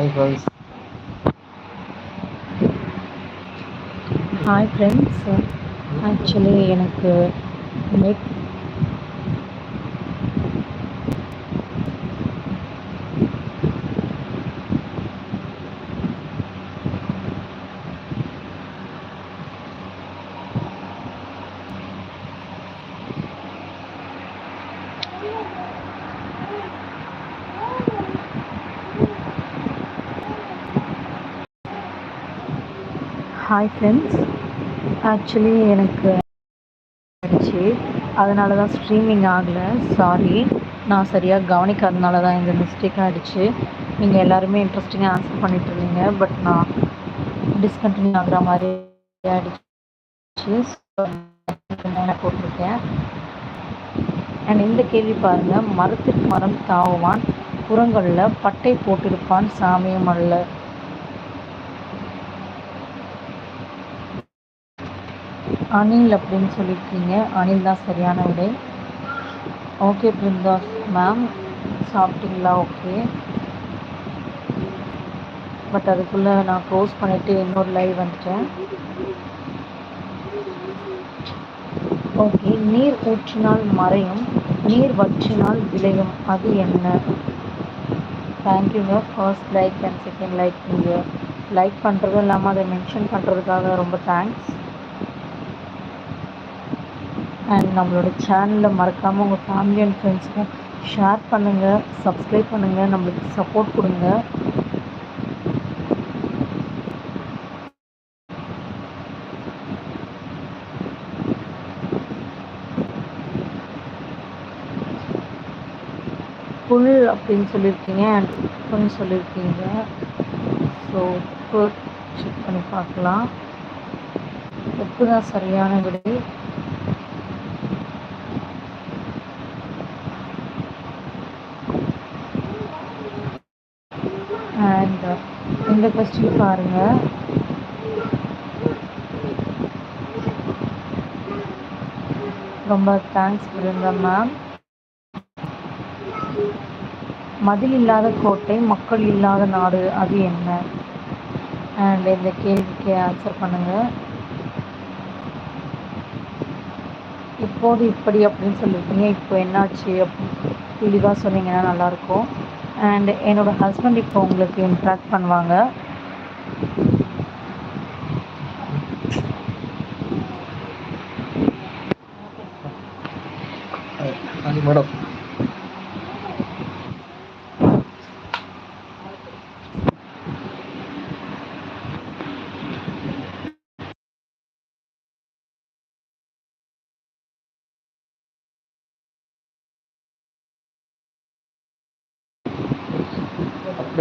Hi friends hi friends actually எனக்கு net hi friends actually எனக்கு ஆயிடுச்சு. அதனால தான் ஸ்ட்ரீமிங் ஆகலை. சாரி நான் சரியாக கவனிக்காதனால தான் இந்த மிஸ்டேக் ஆகிடுச்சு நீங்கள் எல்லாருமே இன்ட்ரெஸ்டிங்காக ஆன்சர் பண்ணிட்டு இருந்தீங்க. பட் நான் டிஸ்கண்டினியூ ஆகிற மாதிரி ஆகிடுச்சு போட்டிருக்கேன். அண்ட் இந்த கேள்வி பாருங்கள் மரத்திற்கு மரம் தாவுவான். புறங்களில் பட்டை போட்டிருப்பான். சாமியம் அல்ல. அனில் அப்படின்னு சொல்லியிருக்கீங்க. அனில் தான் சரியான விடை. ஓகே பிருந்தாஸ். மேம் சாப்பிட்டீங்களா? ஓகே பட் அதுக்குள்ளே நான் க்ளோஸ் பண்ணிவிட்டு இன்னொரு லைவ் வந்துட்டேன். ஓகே நீர் ஊற்றினால் மறையும் நீர் வற்றினால் விளையும். அது என்ன? தேங்க்யூங்க first like and second like நீங்கள் லைக் பண்ணுறதும் இல்லாமல் அதை மென்ஷன் பண்ணுறதுக்காக ரொம்ப தேங்க்ஸ் அண்ட் நம்மளோட சேனலை மறக்காமல் உங்கள் ஃபேமிலி அண்ட் ஃப்ரெண்ட்ஸுக்கும் ஷேர் பண்ணுங்கள் சப்ஸ்கிரைப் பண்ணுங்கள் நம்மளுக்கு சப்போர்ட் கொடுங்க. புல் அப்படின்னு சொல்லியிருக்கீங்க அண்ட் உப்புன்னு சொல்லியிருக்கீங்க. ஸோ உப்பு செக் பண்ணி பார்க்கலாம். உப்பு தான் சரியான விடை அண்ட் இந்த கொஸ்டின் பாருங்க. ரொம்ப தேங்க்ஸ் பிருந்தா மேம் மதில் இல்லாத கோட்டை மக்கள் இல்லாத நாடு அது என்ன? அண்ட் இந்த கேள்விக்கு ஆன்சர் பண்ணுங்க. இப்போது இப்படி அப்படின்னு சொல்லியிருக்கீங்க இப்போ என்னாச்சு? அப்படின்னு தெளிவாக சொன்னீங்கன்னா நல்லாயிருக்கும் அண்ட் என்னோட ஹஸ்பண்ட் இப்போ உங்களுக்கு இன்ட்ராக்ட் பண்ணுவாங்க. மேடம்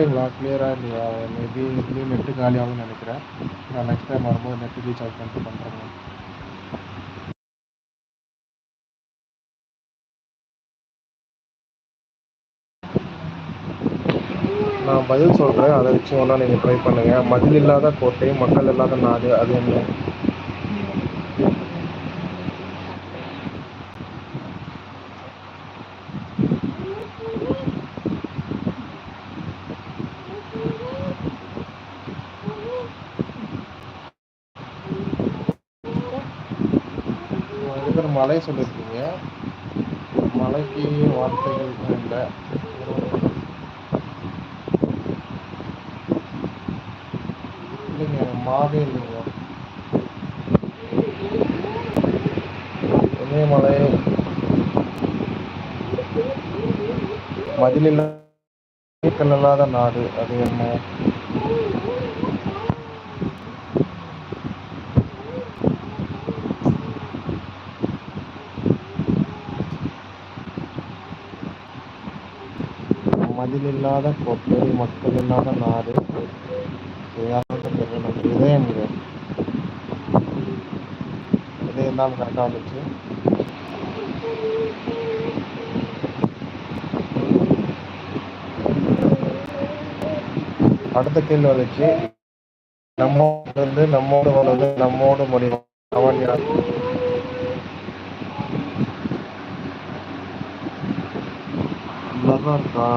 அப்படிங்களா கிளியராக இல்லையா? மேபி இதுலேயும் நெட்டு காலி ஆகும்னு நினைக்கிறேன். நான் நெக்ஸ்ட் டைம் வரும்போது நெட்டு ரீசார்ஜ் பண்ணிட்டு பண்ணுறேங்க நான் பதில் சொல்கிறேன் அதை வச்சு ஒன்றா நீங்கள் ட்ரை பண்ணுங்கள் மதில் இல்லாத கோட்டை மக்கள் இல்லாத நாடு அது என்ன? இருக்கிற மலை சொல்லியிருக்கீங்க. மலைக்கு வார்த்தைகள் இல்லை இல்லைங்க மாவே இல்லைங்க. இமயமலை மதிலில்லா நீக்கல் இல்லாத நாடு அது என்ன மதிலில்லாத கோட்டை மக்கள் இல்லாத நாடு இதயம் இதயம் தான் கரெக்டாக வந்துச்சு. அடுத்த கேள்வி வந்துச்சு. நம்ம வந்து நம்மோடு வளர்ந்து நம்மோடு முடியும் அவன் யார்? இருக்கா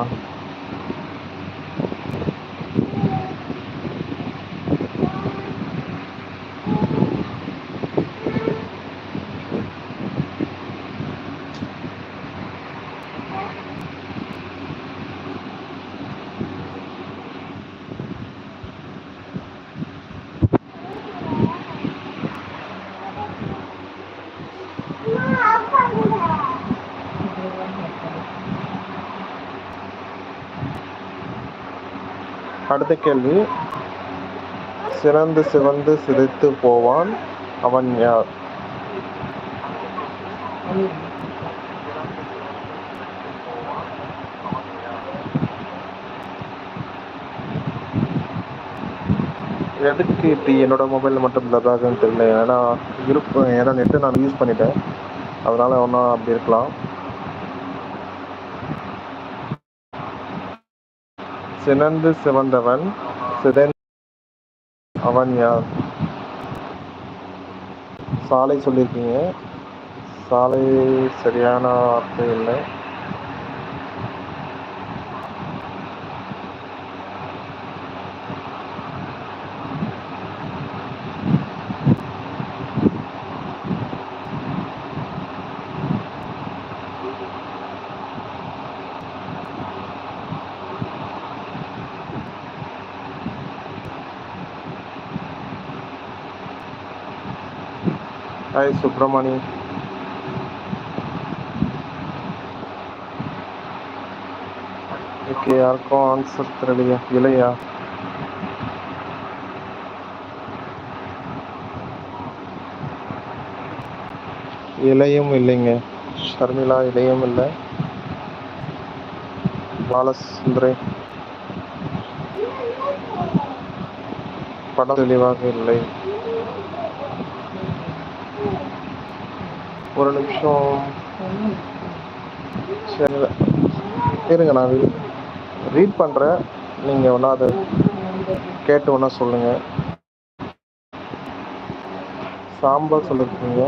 அடுத்த கேள்வி. சிறந்து சிவந்து சிரித்து போவான் அவன் யார்? எதுக்கு இப்படி என்னோட மொபைலில் மட்டும் பிளர் தெரியல. ஏன்னா இருப்பேன் ஏன்னா நெட்டு நான் யூஸ் பண்ணிட்டேன். அதனால ஒன்றா அப்படி இருக்கலாம். சினந்து சிவந்தவன் சிதைந்த அவன் யார்? சாலை சொல்லியிருக்கீங்க. சாலை சரியான வார்த்தை இல்லை. ஹாய் சுப்பிரமணி ஓகே யாருக்கும் ஆன்சர் தெரியலையா இல்லையா இலையும் இல்லைங்க. ஷர்மிளா இலையும் இல்லை. பாலசுந்தரே. படம் தெளிவாக இல்லை. ஒரு நிமிஷம். சரி இருங்க நான் ரீட் பண்ணுறேன் நீங்கள் வேணால் அதை கேட்டு ஒன்றா சொல்லுங்கள் சாம்பல் சொல்லியிருக்கீங்க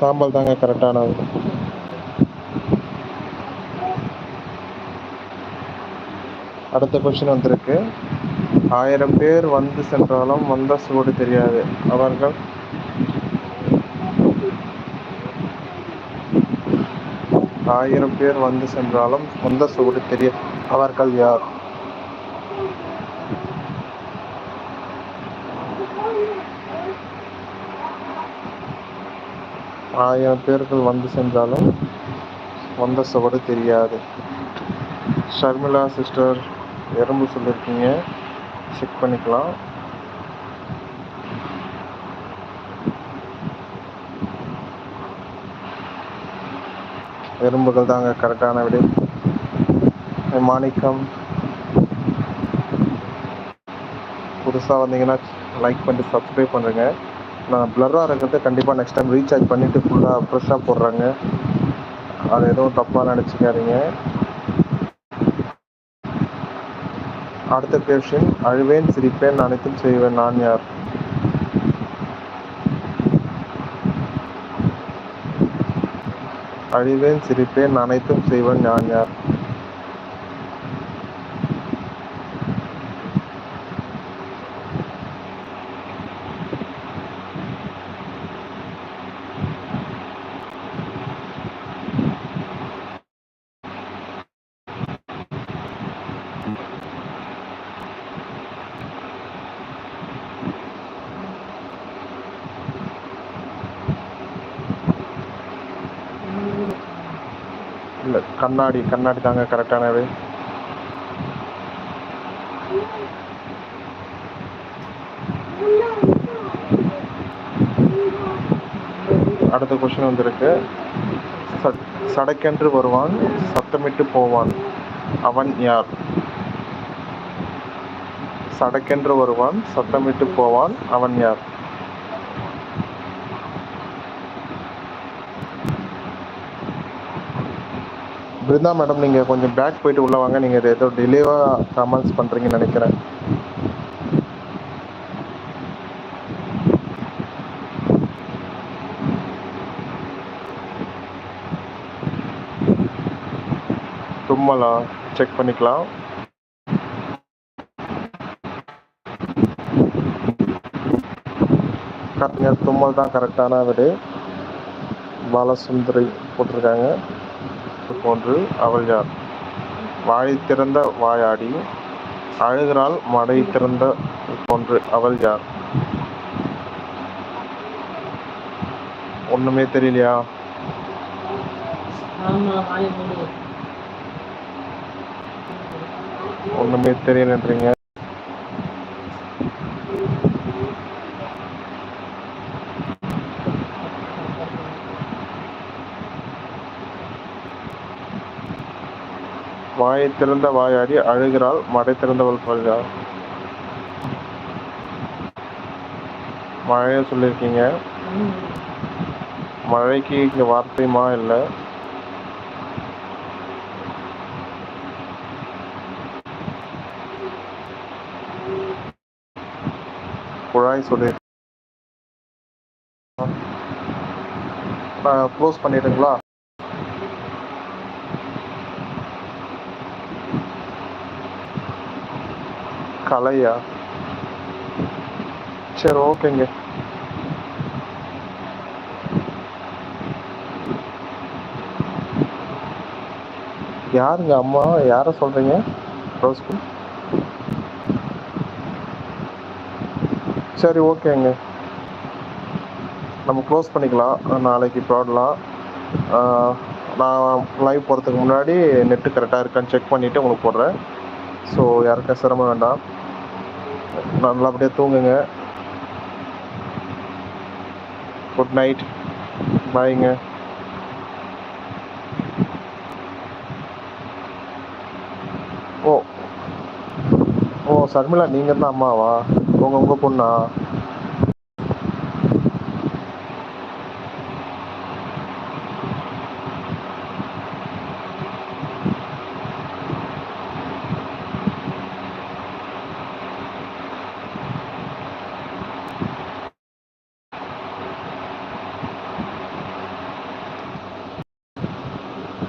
சாம்பல் தாங்க கரெக்டானது அடுத்த கொஸ்டின் வந்திருக்கு. ஆயிரம் பேர் வந்து சென்றாலும் வந்த சுவடு தெரியாது. அவர்கள் ஆயிரம் பேர் வந்து சென்றாலும் வந்த சுவடு தெரிய அவர்கள் யார்? ஆயிரம் பேர்கள் வந்து சென்றாலும் வந்த சுவடு தெரியாது. ஷர்மிளா சிஸ்டர் எறும்பு சொல்லியிருக்கீங்க செக் பண்ணிக்கலாம். எறும்புகள் தாங்க கரெக்டான விடை. மாணிக்கம். புதுசாக வந்தீங்கன்னா லைக் பண்ணிட்டு சப்ஸ்கிரைப் பண்ணுறேங்க நான் ப்ளராக இருக்கிறது கண்டிப்பாக நெக்ஸ்ட் டைம் ரீசார்ஜ் பண்ணிவிட்டு ஃபுல்லாக ஃப்ரெஷ்ஷாக போடுறாங்க. அது எதுவும் தப்பாக நினச்சிக்காதீங்க. அடுத்த கொஷின் அழுவேன் சிரிப்பேன் அனைத்தும் செய்வேன் நான் யார்? அழிவேன் சிரிப்பேன் அனைத்தும் செய்வேன் நான் யார்? இல்லை கண்ணாடி கண்ணாடி தாங்க கரெக்டானது. அடுத்த கொஸ்டின் வந்திருக்கு. சடக்கென்று வருவான் சத்தமிட்டு போவான். அவன் யார்? சடக்கென்று வருவான் சத்தமிட்டு போவான் அவன் யார்? பிருந்தா மேடம் நீங்கள் கொஞ்சம் பேக் போயிட்டு உள்ளே வாங்க. நீங்கள் இது ஏதோ டிலேவாக கமெண்ட்ஸ் பண்ணுறீங்கன்னு நினைக்கிறேன். தும்மலா செக் பண்ணிக்கலாம். கரெக்டுங்க தும்மல் தான் கரெக்டான வீடு. பாலசுந்தரி போட்டிருக்காங்க. இது போன்று அவள் யார்? வாய் திறந்த வாயாடி அழுகிறாள் மடை திறந்த போன்று அவள் யார்? ஒண்ணுமே தெரியலையா? ஒண்ணுமே தெரியலன்றீங்க. வாயை திறந்த வாயாடி அழுகிறாள் மடை திறந்தவள் பழுகிறாள் மழைய சொல்லியிருக்கீங்க? மழைக்கு இங்க வார்த்தைமா இல்லை? குழாய் சொல்லி க்ளோஸ் பண்ணிடுங்களா? கலையா? சரி ஓகேங்க. யாருங்க அம்மா? யாரை சொல்றீங்க? ரோஸ்கு சரி ஓகேங்க. நம்ம க்ளோஸ் பண்ணிக்கலாம். நாளைக்கு போடலாம். நான் லைவ் போகிறதுக்கு முன்னாடி நெட்டு கரெக்டாக இருக்கான்னு செக் பண்ணிவிட்டு உங்களுக்கு போடுறேன். ஸோ யாருக்கும் சிரமம் வேண்டாம். நல்லபடியாக தூங்குங்க. குட் நைட் பாய்ங்க ஓ. ஓ சர்மிளா நீங்கள் தான் அம்மாவா? உங்கள் உங்கள் பொண்ணா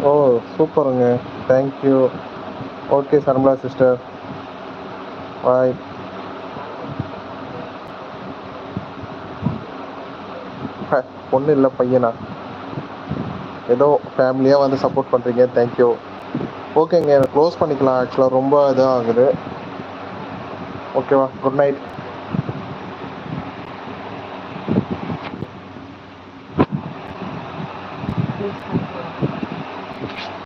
ஓ சூப்பருங்க. Thank you okay Sharmila sister bye பொண்ணு இல்லை பையனா. ஏதோ ஃபேமிலியாக வந்து சப்போர்ட் பண்ணுறீங்க தேங்க்யூ ஓகேங்க க்ளோஸ் பண்ணிக்கலாம். ஆக்சுவலாக ரொம்ப இதாக ஆகுது ஓகேவா குட் நைட்